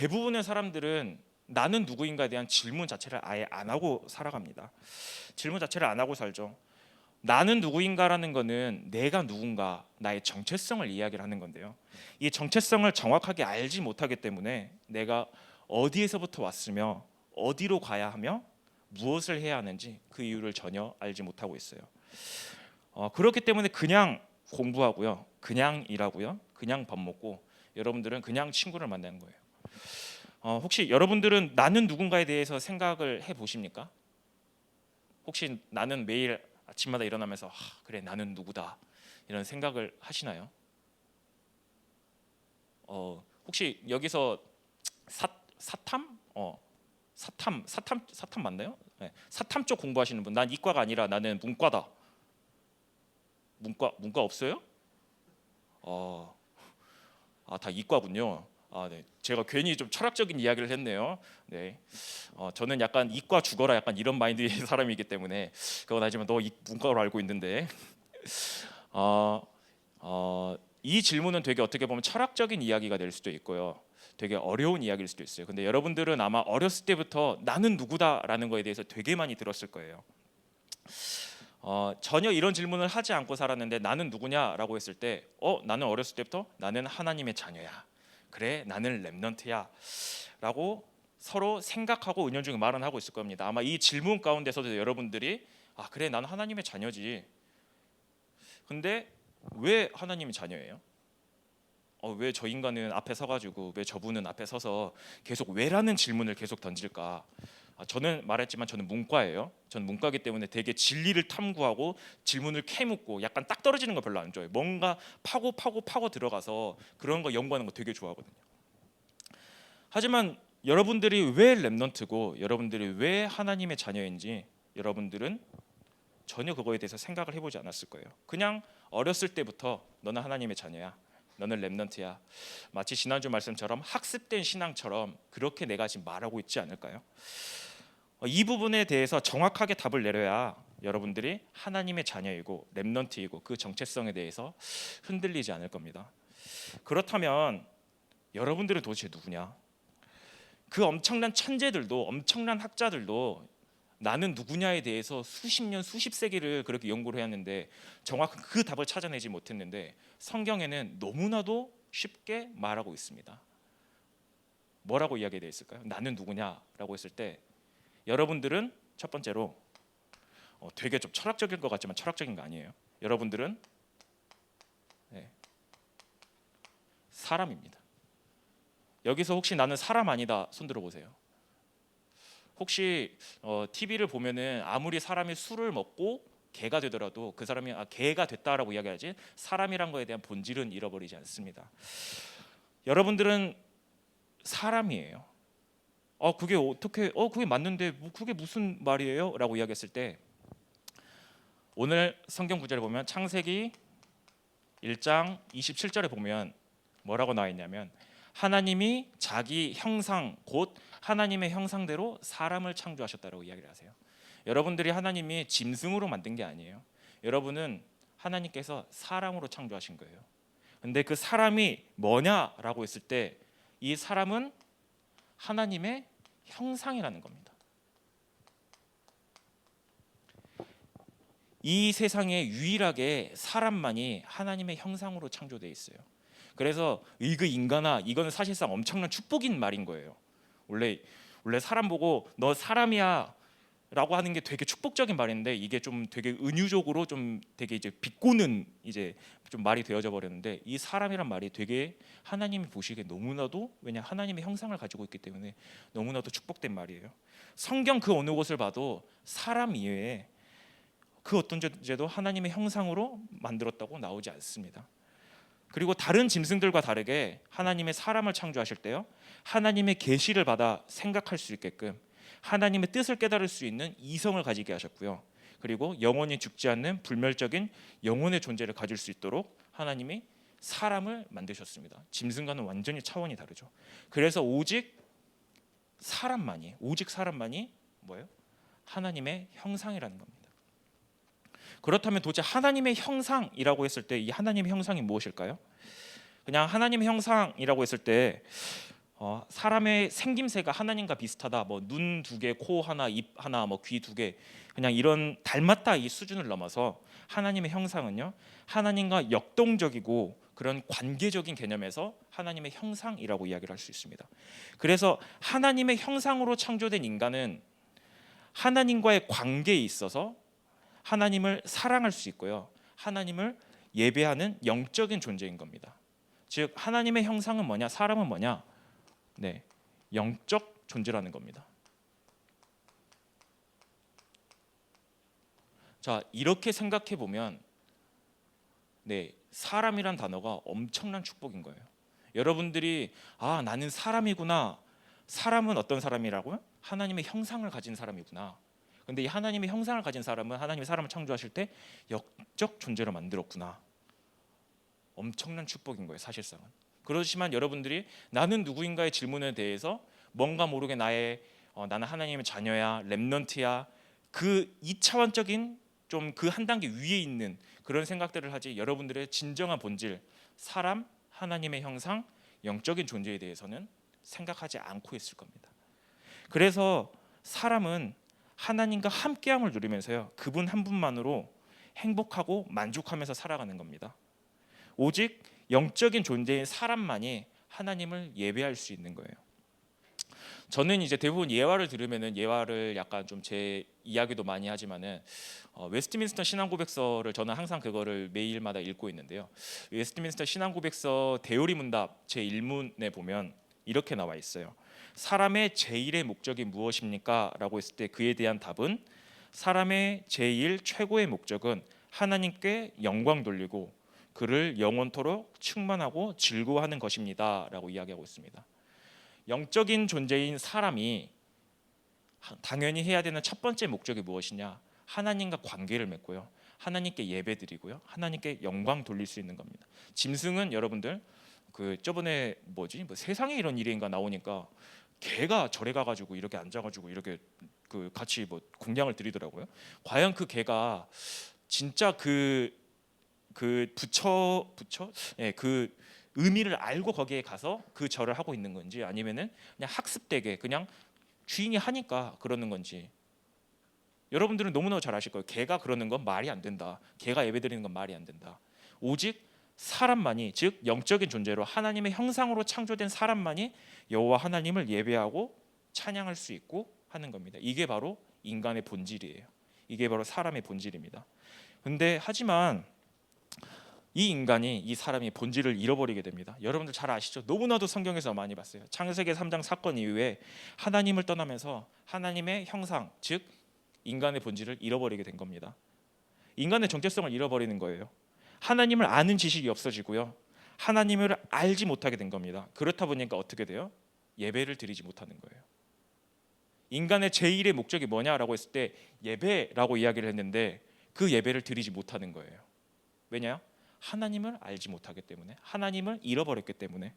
대부분의 사람들은 나는 누구인가에 대한 질문 자체를 아예 안 하고 살아갑니다. 질문 자체를 안 하고 살죠. 나는 누구인가라는 거는 내가 누군가 나의 정체성을 이야기를 하는 건데요. 이 정체성을 정확하게 알지 못하기 때문에 내가 어디에서부터 왔으며 어디로 가야 하며 무엇을 해야 하는지 그 이유를 전혀 알지 못하고 있어요. 어, 그렇기 때문에 그냥 공부하고요, 그냥 일하고요, 그냥 밥 먹고 여러분들은 그냥 친구를 만나는 거예요. 어, 혹시 여러분들은 나는 누군가에 대해서 생각을 해 보십니까? 혹시 나는 매일 아침마다 일어나면서 아, 그래 나는 누구다 이런 생각을 하시나요? 어, 혹시 여기서 사, 사탐? 어, 사탐 사탐 사탐 맞나요? 네. 사탐 쪽 공부하시는 분. 난 이과가 아니라 나는 문과다. 문과 문과 없어요? 어, 아다 이과군요. 아, 네. 제가 괜히 좀 철학적인 이야기를 했네요. 네. 어, 저는 약간 이과 죽어라 약간 이런 마인드의 사람이기 때문에 그건 하지만 너 이 문과로 알고 있는데. 어, 어, 이 질문은 되게 어떻게 보면 철학적인 이야기가 될 수도 있고요. 되게 어려운 이야기일 수도 있어요. 근데 여러분들은 아마 어렸을 때부터 나는 누구다라는 거에 대해서 되게 많이 들었을 거예요. 어, 전혀 이런 질문을 하지 않고 살았는데 나는 누구냐라고 했을 때, 어 나는 어렸을 때부터 나는 하나님의 자녀야. 그래 나는 렘넌트야라고 서로 생각하고 은연중에 말은 하고 있을 겁니다. 아마 이 질문 가운데서도 여러분들이 아 그래 나는 하나님의 자녀지. 근데 왜 하나님의 자녀예요? 어, 왜 저 인간은 앞에 서가지고 왜 저분은 앞에 서서 계속 왜라는 질문을 계속 던질까? 아, 저는 말했지만 저는 문과예요. 저는 문과기 때문에 되게 진리를 탐구하고 질문을 캐묻고 약간 딱 떨어지는 거 별로 안 좋아해요. 뭔가 파고 파고 파고 들어가서 그런 거 연구하는 거 되게 좋아하거든요. 하지만 여러분들이 왜 렘넌트고 여러분들이 왜 하나님의 자녀인지 여러분들은 전혀 그거에 대해서 생각을 해보지 않았을 거예요. 그냥 어렸을 때부터 너는 하나님의 자녀야. 너는 렘넌트야. 마치 지난주 말씀처럼 학습된 신앙처럼 그렇게 내가 지금 말하고 있지 않을까요? 어, 이 부분에 대해서 정확하게 답을 내려야 여러분들이 하나님의 자녀이고 렘넌트이고 그 정체성에 대해서 흔들리지 않을 겁니다. 그렇다면 여러분들은 도대체 누구냐? 그 엄청난 천재들도 엄청난 학자들도 나는 누구냐에 대해서 수십 년, 수십 세기를 그렇게 연구를 해왔는데 정확한 그 답을 찾아내지 못했는데 성경에는 너무나도 쉽게 말하고 있습니다. 뭐라고 이야기되어 있을까요? 나는 누구냐라고 했을 때 여러분들은 첫 번째로 어, 되게 좀 철학적일 것 같지만 철학적인 거 아니에요. 여러분들은 네, 사람입니다. 여기서 혹시 나는 사람 아니다 손 들어 보세요. 혹시 어, TV를 보면은 아무리 사람이 술을 먹고 개가 되더라도 그 사람이 아, 개가 됐다라고 이야기하지 사람이란 거에 대한 본질은 잃어버리지 않습니다. 여러분들은 사람이에요. 어 그게 어떻게 어 그게 맞는데 뭐 그게 무슨 말이에요?라고 이야기했을 때 오늘 성경 구절을 보면 창세기 1장 27절에 보면 뭐라고 나와 있냐면 하나님이 자기 형상 곧 하나님의 형상대로 사람을 창조하셨다라고 이야기를 하세요. 여러분들이 하나님이 짐승으로 만든 게 아니에요. 여러분은 하나님께서 사람으로 창조하신 거예요. 근데 그 사람이 뭐냐라고 했을 때 이 사람은 하나님의 형상이라는 겁니다. 이 세상에 유일하게 사람만이 하나님의 형상으로 창조되어 있어요. 그래서 이그 인간아 이거는 사실상 엄청난 축복인 말인 거예요. 원래 원래 사람 보고 너 사람이야 라고 하는 게 되게 축복적인 말인데 이게 좀 되게 은유적으로 좀 되게 이제 비꼬는 이제 좀 말이 되어져 버렸는데 이 사람이란 말이 되게 하나님이 보시기에 너무나도 왜냐 하나님의 형상을 가지고 있기 때문에 너무나도 축복된 말이에요. 성경 그 어느 곳을 봐도 사람 이외에 그 어떤 존재도 하나님의 형상으로 만들었다고 나오지 않습니다. 그리고 다른 짐승들과 다르게 하나님의 사람을 창조하실 때요. 하나님의 계시를 받아 생각할 수 있게끔 하나님의 뜻을 깨달을 수 있는 이성을 가지게 하셨고요. 그리고 영원히 죽지 않는 불멸적인 영혼의 존재를 가질 수 있도록 하나님이 사람을 만드셨습니다. 짐승과는 완전히 차원이 다르죠. 그래서 오직 사람만이 오직 사람만이 뭐예요? 하나님의 형상이라는 겁니다. 그렇다면 도대체 하나님의 형상이라고 했을 때 이 하나님의 형상이 무엇일까요? 그냥 하나님의 형상이라고 했을 때 어, 사람의 생김새가 하나님과 비슷하다. 뭐 눈 두 개, 코 하나, 입 하나, 뭐 귀 두 개. 그냥 이런 닮았다 이 수준을 넘어서 하나님의 형상은요. 하나님과 역동적이고 그런 관계적인 개념에서 하나님의 형상이라고 이야기를 할 수 있습니다. 그래서 하나님의 형상으로 창조된 인간은 하나님과의 관계에 있어서 하나님을 사랑할 수 있고요. 하나님을 예배하는 영적인 존재인 겁니다. 즉 하나님의 형상은 뭐냐? 사람은 뭐냐? 네. 영적 존재라는 겁니다. 자, 이렇게 생각해 보면 네, 사람이란 단어가 엄청난 축복인 거예요. 여러분들이 아, 나는 사람이구나. 사람은 어떤 사람이라고요? 하나님의 형상을 가진 사람이구나. 근데 이 하나님의 형상을 가진 사람은 하나님이 사람을 창조하실 때 역적 존재로 만들었구나. 엄청난 축복인 거예요, 사실상은. 그렇지만 여러분들이 나는 누구인가의 질문에 대해서 뭔가 모르게 나의 어, 나는 하나님의 자녀야, 렘넌트야 그 이차원적인 좀 그 한 단계 위에 있는 그런 생각들을 하지 여러분들의 진정한 본질 사람 하나님의 형상 영적인 존재에 대해서는 생각하지 않고 있을 겁니다. 그래서 사람은 하나님과 함께함을 누리면서요 그분 한 분만으로 행복하고 만족하면서 살아가는 겁니다. 오직 영적인 존재인 사람만이 하나님을 예배할 수 있는 거예요. 저는 이제 대부분 예화를 들으면은 예화를 약간 좀 제 이야기도 많이 하지만은 어, 웨스트민스터 신앙고백서를 저는 항상 그거를 매일마다 읽고 있는데요. 웨스트민스터 신앙고백서 대요리 문답 제 1문에 보면 이렇게 나와 있어요. 사람의 제일의 목적이 무엇입니까?라고 했을 때 그에 대한 답은 사람의 제일 최고의 목적은 하나님께 영광 돌리고 그를 영원토록 충만하고 즐거워하는 것입니다라고 이야기하고 있습니다. 영적인 존재인 사람이 당연히 해야 되는 첫 번째 목적이 무엇이냐? 하나님과 관계를 맺고요. 하나님께 예배드리고요. 하나님께 영광 돌릴 수 있는 겁니다. 짐승은 여러분들 그 저번에 뭐지? 뭐 세상에 이런 일인가 나오니까 개가 절에 가 가지고 이렇게 앉아 가지고 이렇게 그 같이 뭐 공양을 드리더라고요. 과연 그 개가 진짜 그 그 부처 부처 예, 그 의미를 알고 거기에 가서 그 절을 하고 있는 건지 아니면은 그냥 학습되게 그냥 주인이 하니까 그러는 건지 여러분들은 너무너무 잘 아실 거예요. 개가 그러는 건 말이 안 된다. 개가 예배드리는 건 말이 안 된다. 오직 사람만이 즉 영적인 존재로 하나님의 형상으로 창조된 사람만이 여호와 하나님을 예배하고 찬양할 수 있고 하는 겁니다. 이게 바로 인간의 본질이에요. 이게 바로 사람의 본질입니다. 근데 하지만 이 인간이 이 사람이 본질을 잃어버리게 됩니다. 여러분들 잘 아시죠? 너무나도 성경에서 많이 봤어요. 창세기 3장 사건 이후에 하나님을 떠나면서 하나님의 형상, 즉 인간의 본질을 잃어버리게 된 겁니다. 인간의 정체성을 잃어버리는 거예요. 하나님을 아는 지식이 없어지고요. 하나님을 알지 못하게 된 겁니다. 그렇다 보니까 어떻게 돼요? 예배를 드리지 못하는 거예요. 인간의 제일의 목적이 뭐냐라고 했을 때 예배라고 이야기를 했는데 그 예배를 드리지 못하는 거예요. 왜냐? 하나님을 알지 못하기 때문에 하나님을 잃어버렸기 때문에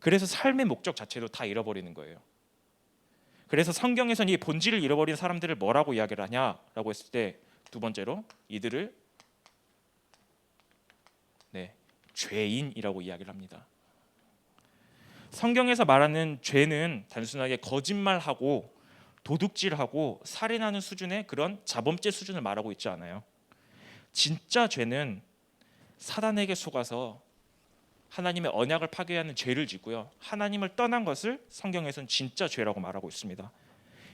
그래서 삶의 목적 자체도 다 잃어버리는 거예요. 그래서 성경에서는 이 본질을 잃어버린 사람들을 뭐라고 이야기를 하냐라고 했을 때 두 번째로 이들을 네, 죄인이라고 이야기를 합니다. 성경에서 말하는 죄는 단순하게 거짓말하고 도둑질하고 살인하는 수준의 그런 자범죄 수준을 말하고 있지 않아요. 진짜 죄는 사단에게 속아서 하나님의 언약을 파괴하는 죄를 짓고요. 하나님을 떠난 것을 성경에서는 진짜 죄라고 말하고 있습니다.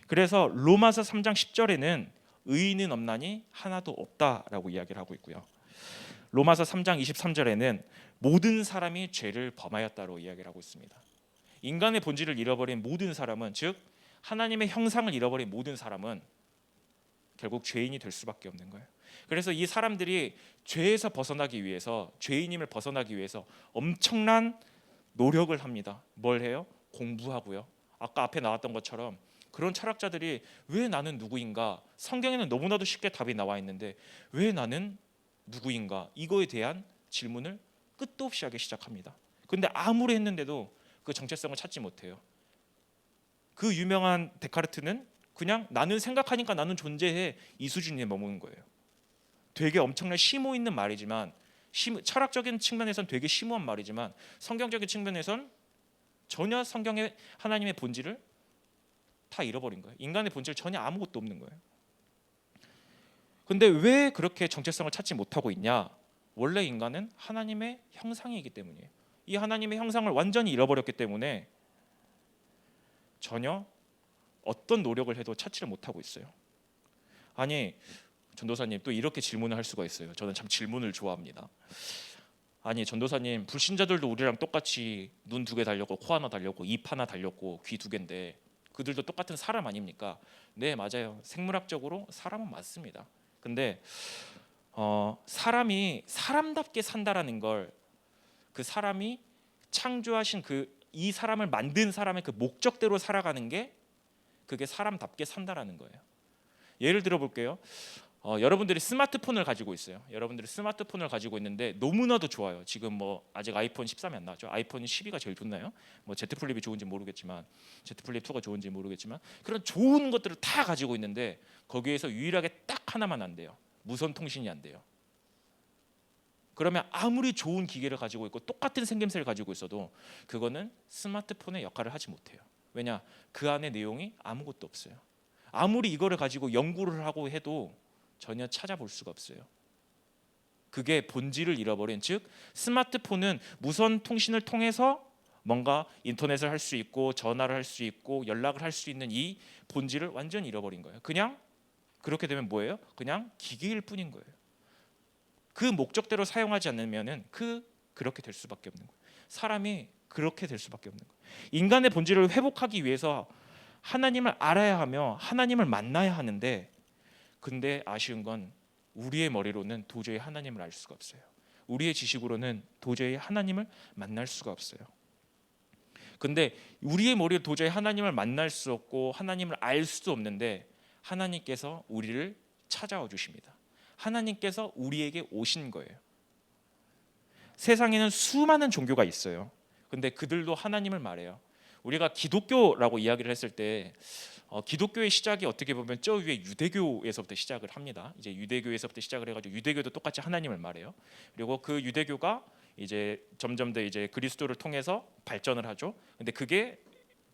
그래서 로마서 3장 10절에는 의인은 없나니 하나도 없다라고 이야기를 하고 있고요. 로마서 3장 23절에는 모든 사람이 죄를 범하였다로 이야기를 하고 있습니다. 인간의 본질을 잃어버린 모든 사람은 즉 하나님의 형상을 잃어버린 모든 사람은 결국 죄인이 될 수밖에 없는 거예요. 그래서 이 사람들이 죄에서 벗어나기 위해서 죄인임을 벗어나기 위해서 엄청난 노력을 합니다. 뭘 해요? 공부하고요. 아까 앞에 나왔던 것처럼 그런 철학자들이 왜 나는 누구인가? 성경에는 너무나도 쉽게 답이 나와 있는데 왜 나는 누구인가? 이거에 대한 질문을 끝도 없이 하기 시작합니다. 근데 아무리 했는데도 그 정체성을 찾지 못해요. 그 유명한 데카르트는 그냥 나는 생각하니까 나는 존재해 이 수준에 머무는 거예요. 되게 엄청난 심오 있는 말이지만 심, 철학적인 측면에선 되게 심오한 말이지만 성경적인 측면에선 전혀 성경의 하나님의 본질을 다 잃어버린 거예요. 인간의 본질 전혀 아무것도 없는 거예요. 근데 왜 그렇게 정체성을 찾지 못하고 있냐? 원래 인간은 하나님의 형상이기 때문이에요. 이 하나님의 형상을 완전히 잃어버렸기 때문에 전혀 어떤 노력을 해도 찾지를 못하고 있어요. 아니 전도사님 또 이렇게 질문을 할 수가 있어요. 저는 참 질문을 좋아합니다. 아니 전도사님 불신자들도 우리랑 똑같이 눈 두 개 달렸고 코 하나 달렸고 입 하나 달렸고 귀 두 개인데 그들도 똑같은 사람 아닙니까? 네 맞아요. 생물학적으로 사람은 맞습니다. 근데 어, 사람이 사람답게 산다라는 걸 그 사람이 창조하신 그 이 사람을 만든 사람의 그 목적대로 살아가는 게 그게 사람답게 산다라는 거예요. 예를 들어 볼게요. 어, 여러분들이 스마트폰을 가지고 있어요. 여러분들이 스마트폰을 가지고 있는데 너무나도 좋아요. 지금 뭐 아직 아이폰 13이 안 나왔죠. 아이폰 12가 제일 좋나요? 뭐 Z 플립이 좋은지 모르겠지만 Z 플립 2가 좋은지 모르겠지만 그런 좋은 것들을 다 가지고 있는데 거기에서 유일하게 딱 하나만 안 돼요. 무선 통신이 안 돼요. 그러면 아무리 좋은 기계를 가지고 있고 똑같은 생김새를 가지고 있어도 그거는 스마트폰의 역할을 하지 못해요. 왜냐? 그 안에 내용이 아무것도 없어요. 아무리 이거를 가지고 연구를 하고 해도 전혀 찾아볼 수가 없어요. 그게 본질을 잃어버린 즉 스마트폰은 무선 통신을 통해서 뭔가 인터넷을 할 수 있고 전화를 할 수 있고 연락을 할 수 있는 이 본질을 완전히 잃어버린 거예요. 그냥 그렇게 되면 뭐예요? 그냥 기계일 뿐인 거예요. 그 목적대로 사용하지 않으면은 그 그렇게 될 수밖에 없는 거예요. 사람이 그렇게 될 수밖에 없는 거예요. 인간의 본질을 회복하기 위해서 하나님을 알아야 하며 하나님을 만나야 하는데 근데 아쉬운 건 우리의 머리로는 도저히 하나님을 알 수가 없어요. 우리의 지식으로는 도저히 하나님을 만날 수가 없어요. 근데 우리의 머리로 도저히 하나님을 만날 수 없고 하나님을 알 수도 없는데 하나님께서 우리를 찾아와 주십니다. 하나님께서 우리에게 오신 거예요. 세상에는 수많은 종교가 있어요. 근데 그들도 하나님을 말해요. 우리가 기독교라고 이야기를 했을 때 어, 기독교의 시작이 어떻게 보면 저 위에 유대교에서부터 시작을 합니다. 이제 유대교에서부터 시작을 해가지고 유대교도 똑같이 하나님을 말해요. 그리고 그 유대교가 이제 점점 더 이제 그리스도를 통해서 발전을 하죠. 근데 그게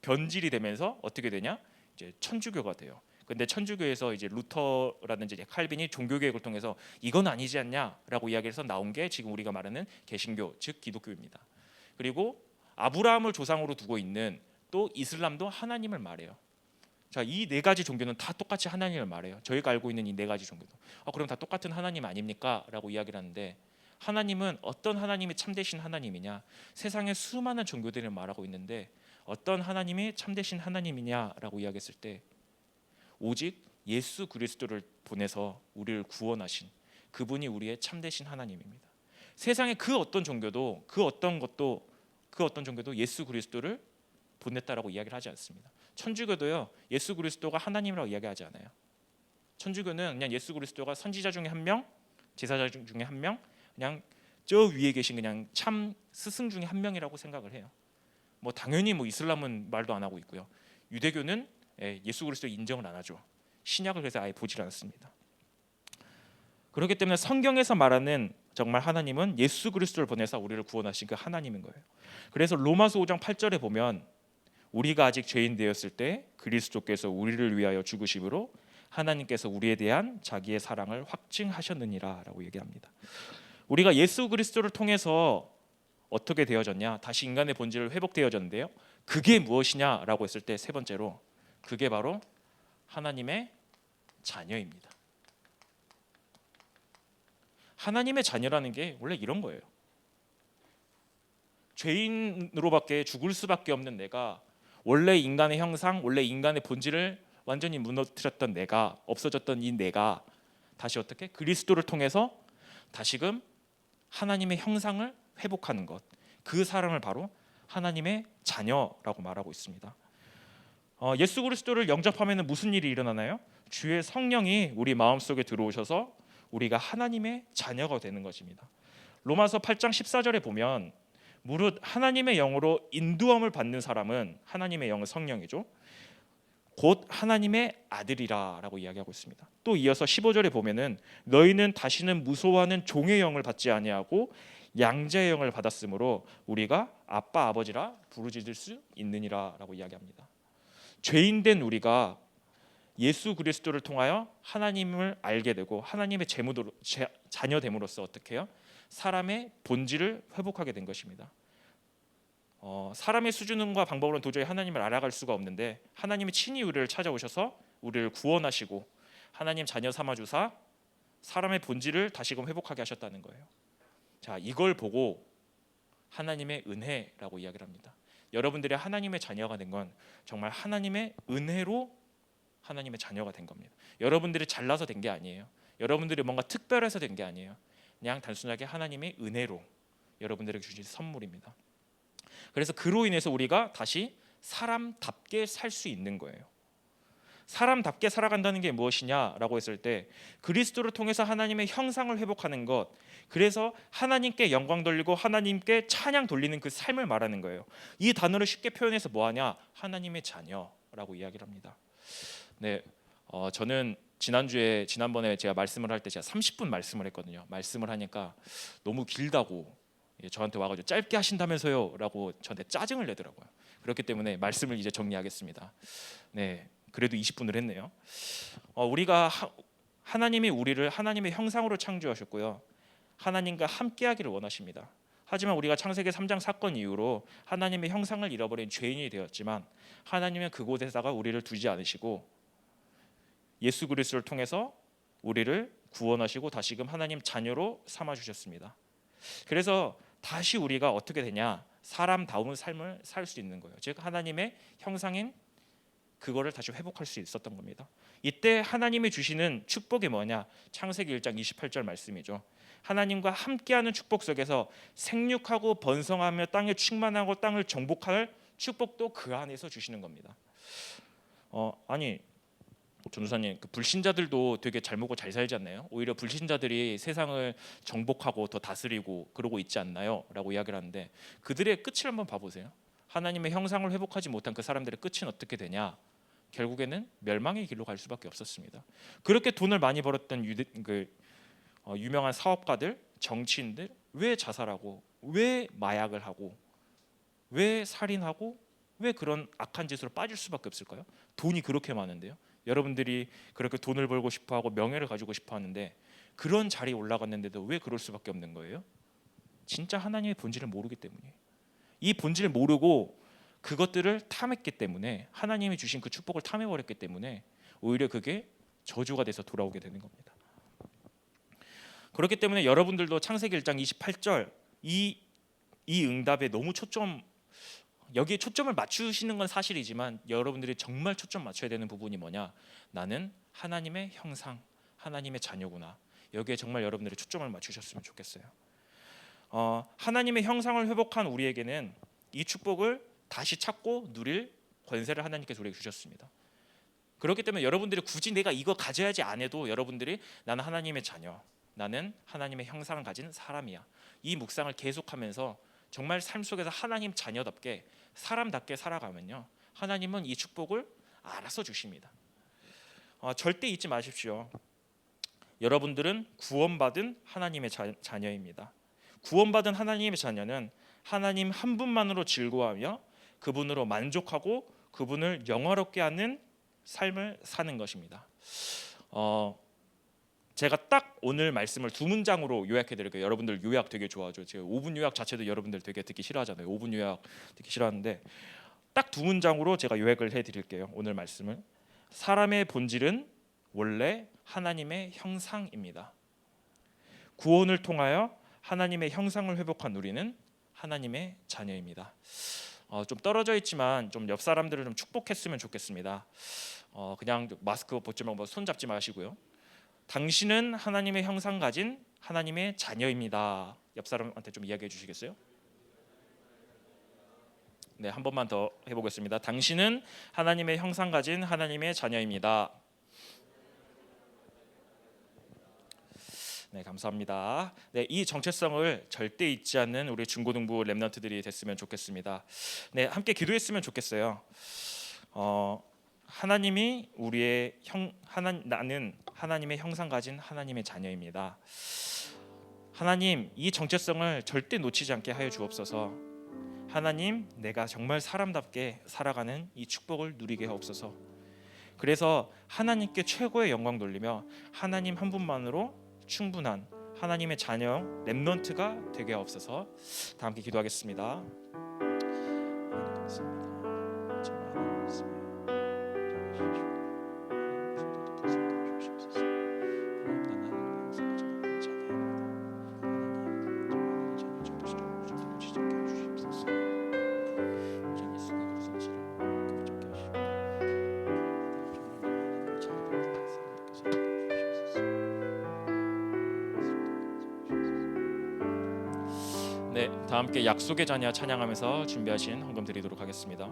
변질이 되면서 어떻게 되냐? 이제 천주교가 돼요. 근데 천주교에서 이제 루터라든지 이제 칼빈이 종교 개혁을 통해서 이건 아니지 않냐라고 이야기해서 나온 게 지금 우리가 말하는 개신교 즉 기독교입니다. 그리고 아브라함을 조상으로 두고 있는 또 이슬람도 하나님을 말해요. 자, 이 네 가지 종교는 다 똑같이 하나님을 말해요. 저희가 알고 있는 이 네 가지 종교도. 아, 그럼 다 똑같은 하나님 아닙니까?라고 이야기를 하는데 하나님은 어떤 하나님이 참되신 하나님이냐? 세상에 수많은 종교들을 말하고 있는데 어떤 하나님이 참되신 하나님이냐라고 이야기했을 때 오직 예수 그리스도를 보내서 우리를 구원하신 그분이 우리의 참되신 하나님입니다. 세상의 그 어떤 종교도 그 어떤 것도 그 어떤 종교도 예수 그리스도를 보냈다라고 이야기를 하지 않습니다. 천주교도요 예수 그리스도가 하나님이라고 이야기하지 않아요. 천주교는 그냥 예수 그리스도가 선지자 중에 한 명, 제사자 중에 한 명, 그냥 저 위에 계신 그냥 참 스승 중에 한 명이라고 생각을 해요. 뭐 당연히 뭐 이슬람은 말도 안 하고 있고요. 유대교는 예, 예수 그리스도 인정을 안 하죠. 신약을 그래서 아예 보질 않습니다. 그렇기 때문에 성경에서 말하는 정말 하나님은 예수 그리스도를 보내서 우리를 구원하신 그 하나님인 거예요. 그래서 로마서 5장 8절에 보면 우리가 아직 죄인 되었을 때 그리스도께서 우리를 위하여 죽으심으로 하나님께서 우리에 대한 자기의 사랑을 확증하셨느니라라고 얘기합니다. 우리가 예수 그리스도를 통해서 어떻게 되어졌냐? 다시 인간의 본질을 회복되어졌는데요. 그게 무엇이냐라고 했을 때 세 번째로 그게 바로 하나님의 자녀입니다. 하나님의 자녀라는 게 원래 이런 거예요. 죄인으로밖에 죽을 수밖에 없는 내가 원래 인간의 형상, 원래 인간의 본질을 완전히 무너뜨렸던 내가 없어졌던 이 내가 다시 어떻게 그리스도를 통해서 다시금 하나님의 형상을 회복하는 것. 그 사람을 바로 하나님의 자녀라고 말하고 있습니다. 어, 예수 그리스도를 영접하면 무슨 일이 일어나나요? 주의 성령이 우리 마음 속에 들어오셔서 우리가 하나님의 자녀가 되는 것입니다. 로마서 8장 14절에 보면 무릇 하나님의 영으로 인도함을 받는 사람은 하나님의 영은 성령이죠. 곧 하나님의 아들이라라고 이야기하고 있습니다. 또 이어서 15절에 보면은 너희는 다시는 무서워하는 종의 영을 받지 아니하고 양자의 영을 받았으므로 우리가 아빠 아버지라 부르짖을 수 있느니라라고 이야기합니다. 죄인된 우리가 예수 그리스도를 통하여 하나님을 알게 되고 하나님의 제무도 제, 자녀됨으로써 어떻게 해요? 사람의 본질을 회복하게 된 것입니다. 어, 사람의 수준과 방법으로는 도저히 하나님을 알아갈 수가 없는데 하나님이 친히 우리를 찾아오셔서 우리를 구원하시고 하나님 자녀 삼아 주사 사람의 본질을 다시금 회복하게 하셨다는 거예요. 자, 이걸 보고 하나님의 은혜라고 이야기를 합니다. 여러분들이 하나님의 자녀가 된 건 정말 하나님의 은혜로 하나님의 자녀가 된 겁니다. 여러분들이 잘나서 된 게 아니에요. 여러분들이 뭔가 특별해서 된 게 아니에요. 그냥 단순하게 하나님의 은혜로 여러분들에게 주신 선물입니다. 그래서 그로 인해서 우리가 다시 사람답게 살 수 있는 거예요. 사람답게 살아간다는 게 무엇이냐라고 했을 때 그리스도를 통해서 하나님의 형상을 회복하는 것 그래서 하나님께 영광 돌리고 하나님께 찬양 돌리는 그 삶을 말하는 거예요. 이 단어를 쉽게 표현해서 뭐하냐 하나님의 자녀라고 이야기를 합니다. 네, 어, 저는 지난주에 지난번에 제가 말씀을 할 때 제가 30분 말씀을 했거든요. 말씀을 하니까 너무 길다고 예, 저한테 와가지고 짧게 하신다면서요라고 저한테 짜증을 내더라고요. 그렇기 때문에 말씀을 이제 정리하겠습니다. 네, 그래도 20분을 했네요. 어, 우리가 하, 하나님이 우리를 하나님의 형상으로 창조하셨고요. 하나님과 함께하기를 원하십니다. 하지만 우리가 창세기 3장 사건 이후로 하나님의 형상을 잃어버린 죄인이 되었지만 하나님은 그곳에다가 우리를 두지 않으시고 예수 그리스도를 통해서 우리를 구원하시고 다시금 하나님 자녀로 삼아 주셨습니다. 그래서 다시 우리가 어떻게 되냐? 사람다운 삶을 살 수 있는 거예요. 즉 하나님의 형상인 그거를 다시 회복할 수 있었던 겁니다. 이때 하나님이 주시는 축복이 뭐냐? 창세기 1장 28절 말씀이죠. 하나님과 함께하는 축복 속에서 생육하고 번성하며 땅에 충만하고 땅을 정복할 축복도 그 안에서 주시는 겁니다. 어 아니 전도사님 그 불신자들도 되게 잘 먹고 잘 살지 않나요? 오히려 불신자들이 세상을 정복하고 더 다스리고 그러고 있지 않나요?라고 이야기를 하는데 그들의 끝을 한번 봐보세요. 하나님의 형상을 회복하지 못한 그 사람들의 끝은 어떻게 되냐? 결국에는 멸망의 길로 갈 수밖에 없었습니다. 그렇게 돈을 많이 벌었던 유대, 그 어, 유명한 사업가들, 정치인들 왜 자살하고 왜 마약을 하고 왜 살인하고 왜 그런 악한 짓으로 빠질 수밖에 없을까요? 돈이 그렇게 많은데요. 여러분들이 그렇게 돈을 벌고 싶어 하고 명예를 가지고 싶어 하는데 그런 자리에 올라갔는데도 왜 그럴 수밖에 없는 거예요? 진짜 하나님의 본질을 모르기 때문이에요. 이 본질을 모르고 그것들을 탐했기 때문에 하나님이 주신 그 축복을 탐해 버렸기 때문에 오히려 그게 저주가 돼서 돌아오게 되는 겁니다. 그렇기 때문에 여러분들도 창세기 1장 28절 이, 이 응답에 너무 초점 여기에 초점을 맞추시는 건 사실이지만 여러분들이 정말 초점 맞춰야 되는 부분이 뭐냐? 나는 하나님의 형상, 하나님의 자녀구나. 여기에 정말 여러분들이 초점을 맞추셨으면 좋겠어요. 어, 하나님의 형상을 회복한 우리에게는 이 축복을 다시 찾고 누릴 권세를 하나님께서 우리에게 주셨습니다. 그렇기 때문에 여러분들이 굳이 내가 이거 가져야지 안 해도 여러분들이 나는 하나님의 자녀, 나는 하나님의 형상을 가진 사람이야. 이 묵상을 계속하면서 정말 삶 속에서 하나님 자녀답게 사람답게 살아가면요. 하나님은 이 축복을 알아서 주십니다. 어, 절대 잊지 마십시오. 여러분들은 구원받은 하나님의 자, 자녀입니다. 구원받은 하나님의 자녀는 하나님 한 분만으로 즐거워하며 그분으로 만족하고 그분을 영화롭게 하는 삶을 사는 것입니다. 어, 제가 딱 오늘 말씀을 두 문장으로 요약해 드릴게요. 여러분들 요약 되게 좋아하죠. 제가 5분 요약 자체도 여러분들 되게 듣기 싫어하잖아요. 5분 요약 듣기 싫어하는데 딱 두 문장으로 제가 요약을 해 드릴게요. 오늘 말씀을 사람의 본질은 원래 하나님의 형상입니다. 구원을 통하여 하나님의 형상을 회복한 우리는 하나님의 자녀입니다. 어, 좀 떨어져 있지만 좀 옆 사람들을 좀 축복했으면 좋겠습니다. 어, 그냥 마스크 벗지 말고 손 잡지 마시고요. 당신은 하나님의 형상 가진 하나님의 자녀입니다. 옆 사람한테 좀 이야기해 주시겠어요? 네, 한 번만 더 해보겠습니다. 당신은 하나님의 형상 가진 하나님의 자녀입니다. 네, 감사합니다. 네, 이 정체성을 절대 잊지 않는 우리 중고등부 랩런트들이 됐으면 좋겠습니다. 네, 함께 기도했으면 좋겠어요. 어, 하나님이 우리의 형 하나 나는 하나님의 형상 가진 하나님의 자녀입니다. 하나님 이 정체성을 절대 놓치지 않게 하여 주옵소서. 하나님 내가 정말 사람답게 살아가는 이 축복을 누리게 하옵소서. 그래서 하나님께 최고의 영광 돌리며 하나님 한 분만으로 충분한 하나님의 자녀 렘넌트가 되게 하옵소서. 다 함께 기도하겠습니다. 감사합니다. 함께 약속의 자녀 찬양하면서 준비하신 헌금 드리도록 하겠습니다.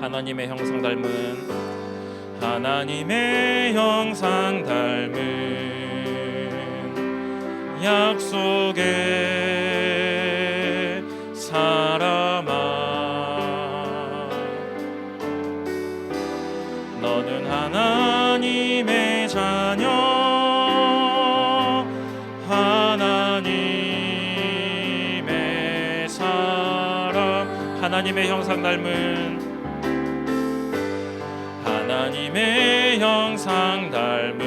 하나님의 형상 닮은 하나님의 형상 닮은 약속의 하나님의 형상 닮은 하나님의 형상 닮은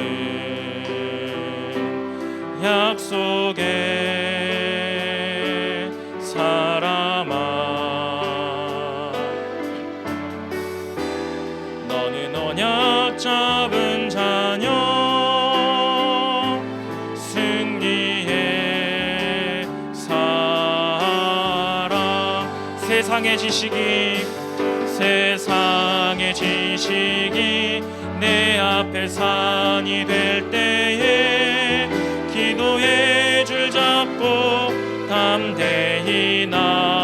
약속의 세상의 지식이 세상의 지식이 내 앞에 산이 될 때에 기도의 줄 잡고 담대히 나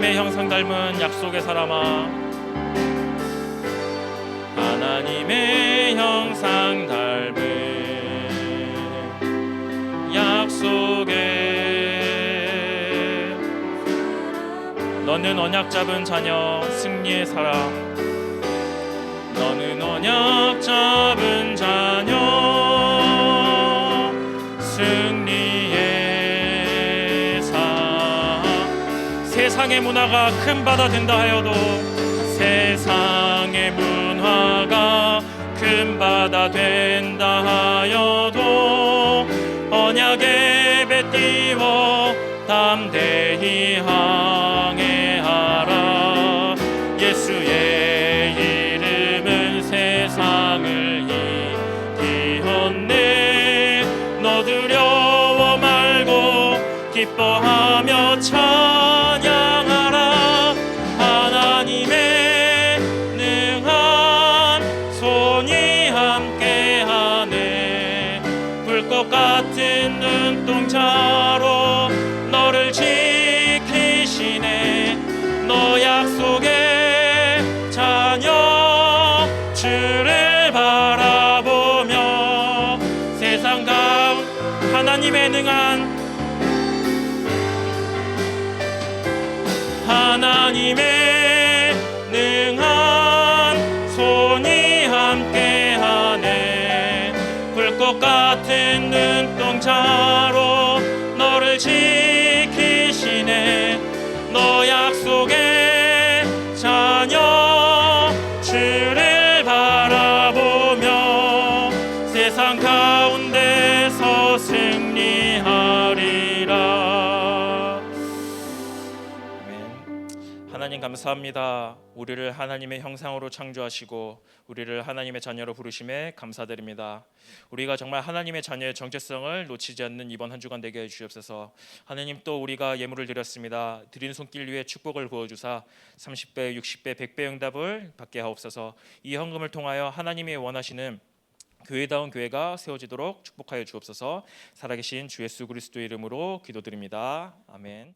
하나님의 형상 닮은 약속의 사람아. 하나님의 형상 닮은 약속의 너는 언약 잡은 자녀 승리의 사람. 너는 언약 잡은 세상의 문화가 큰 바다 된다 하여도 세상의 문화가 큰 바다 된다 하여도 언약의 배 띄워 담대히 항해하라. 예수의 이름은 세상을 이기었네. 너 두려워 말고 기뻐하며 찬 눈동자로 너를 지키시네 너 약속의 자녀 주를 바라보며 세상 가운데서 승리하리라. 하나님 감사합니다. 우리를 하나님의 형상으로 창조하시고 우리를 하나님의 자녀로 부르심에 감사드립니다. 우리가 정말 하나님의 자녀의 정체성을 놓치지 않는 이번 한 주간 되게 해 주옵소서. 하나님 또 우리가 예물을 드렸습니다. 드린 손길 위에 축복을 부어 주사 30배, 60배, 100배 응답을 받게 하옵소서. 이 헌금을 통하여 하나님이 원하시는 교회다운 교회가 세워지도록 축복하여 주옵소서. 살아계신 주 예수 그리스도의 이름으로 기도드립니다. 아멘.